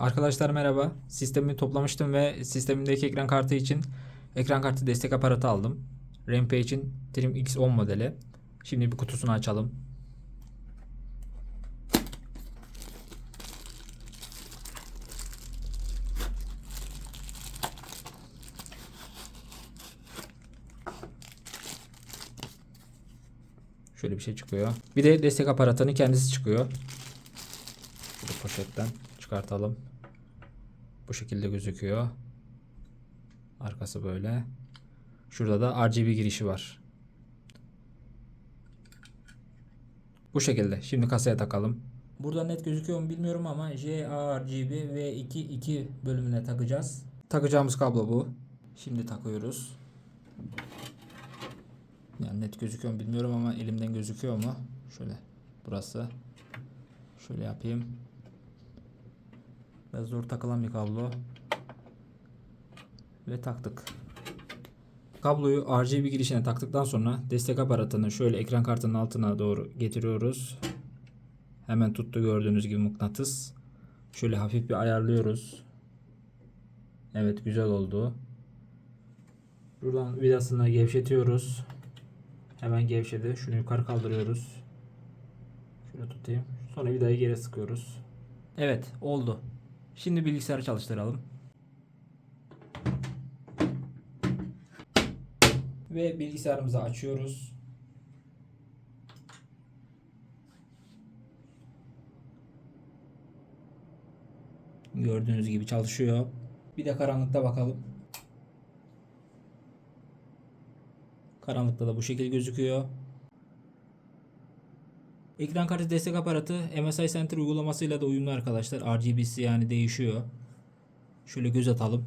Arkadaşlar merhaba. Sistemi toplamıştım ve sistemimdeki ekran kartı için ekran kartı destek aparatı aldım. Rampage'in Trim X10 modeli. Şimdi bir kutusunu açalım. Şöyle bir şey çıkıyor. Bir de destek aparatının kendisi çıkıyor. Şöyle poşetten çıkartalım. Bu şekilde gözüküyor. Arkası böyle. Şurada da RGB girişi var. Bu şekilde. Şimdi kasaya takalım. Burada net gözüküyor mu bilmiyorum ama JRGB V22 bölümüne takacağız. Takacağımız kablo bu. Şimdi takıyoruz. Yani net gözüküyor mu bilmiyorum ama elimden gözüküyor mu? Şöyle burası. Şöyle yapayım. Biraz zor takılan bir kablo. Ve taktık. Kabloyu RGB girişine taktıktan sonra destek aparatını şöyle ekran kartının altına doğru getiriyoruz. Hemen tuttu gördüğünüz gibi mıknatıs. Şöyle hafif bir ayarlıyoruz. Evet güzel oldu. Buradan vidasını gevşetiyoruz. Hemen gevşedi. Şunu yukarı kaldırıyoruz. Şöyle tutayım. Sonra vidayı geri sıkıyoruz. Evet oldu. Şimdi bilgisayarı çalıştıralım. Ve bilgisayarımızı açıyoruz. Gördüğünüz gibi çalışıyor. Bir de karanlıkta bakalım. Karanlıkta da bu şekilde gözüküyor. Ekran kartı destek aparatı MSI Center uygulamasıyla da uyumlu arkadaşlar. RGB'si yani değişiyor. Şöyle göz atalım.